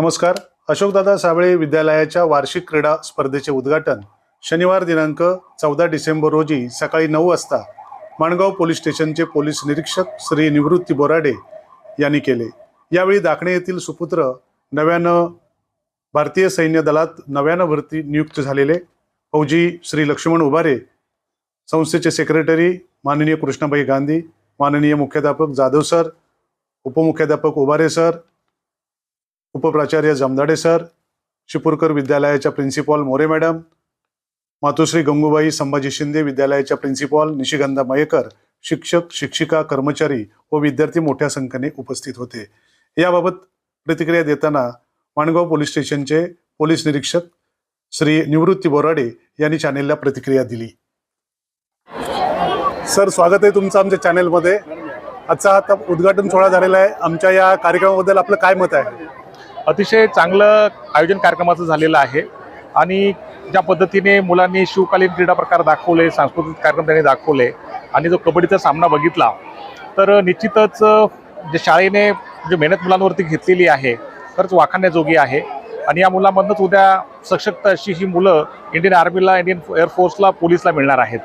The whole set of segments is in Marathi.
नमस्कार. अशोकदादा साबळे विद्यालयाच्या वार्षिक क्रीडा स्पर्धेचे उद्घाटन शनिवार दिनांक चौदा डिसेंबर रोजी सकाळी नऊ वाजता माणगाव पोलीस स्टेशनचे पोलीस निरीक्षक श्री निवृत्ती बोराडे यांनी केले. यावेळी दाखणे येथील सुपुत्र नव्यानं भारतीय सैन्य दलात नव्यानं भरती नियुक्त झालेले फौजी श्री लक्ष्मण उभारे संस्थेचे सेक्रेटरी माननीय कृष्णाबाई गांधी माननीय मुख्याध्यापक जाधव सर उपमुख्याध्यापक उभारे सर उपप्राचार्य जमदाडे सर शिपूरकर विद्यालयाच्या प्रिन्सिपॉल मोरे मॅडम मातोश्री गंगूबाई संभाजी शिंदे विद्यालयाच्या प्रिन्सिपॉल निशिगंधा मयेकर शिक्षक शिक्षिका कर्मचारी व विद्यार्थी मोठ्या संख्येने उपस्थित होते. याबाबत प्रतिक्रिया देताना माणगाव पोलीस स्टेशनचे पोलीस निरीक्षक श्री निवृत्ती बोराडे यांनी चॅनेलला प्रतिक्रिया दिली. सर स्वागत आहे तुमचं आमच्या चॅनेलमध्ये. आजचा आता उद्घाटन सोहळा झालेला आहे. आमच्या या कार्यक्रमाबद्दल आपलं काय मत आहे? अतिशय चांगलं आयोजन कार्यक्रमाचं झालेलं आहे. आणि ज्या पद्धतीने मुलांनी शिवकालीन क्रीडा प्रकार दाखवले सांस्कृतिक कार्यक्रम त्यांनी दाखवले आणि जो कबड्डीचा सामना बघितला तर निश्चितच जे शाळेने जे मेहनत मुलांवरती घेतलेली आहे खरंच वाखाणण्याजोगी आहे. आणि या मुलांमधनंच उद्या सशक्त अशी ही मुलं इंडियन आर्मीला इंडियन एअरफोर्सला पोलीसला मिळणार आहेत.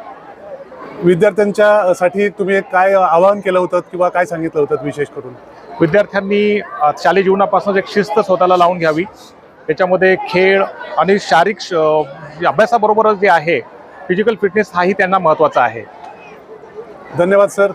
विद्यार्थ्यांच्या साठी तुम्ही काय आवाहन केलं होतं किंवा काय सांगितलं होतं विशेष करून? विद्यार्थ्यांनी शालेय जीवनापासून एक शिस्त स्वतःला लावून घ्यावी. त्याच्यामध्ये खेळ आणि शारीरिक अभ्यासाबरोबरच जे आहे फिजिकल फिटनेस हाही त्यांना महत्त्वाचा आहे. धन्यवाद सर.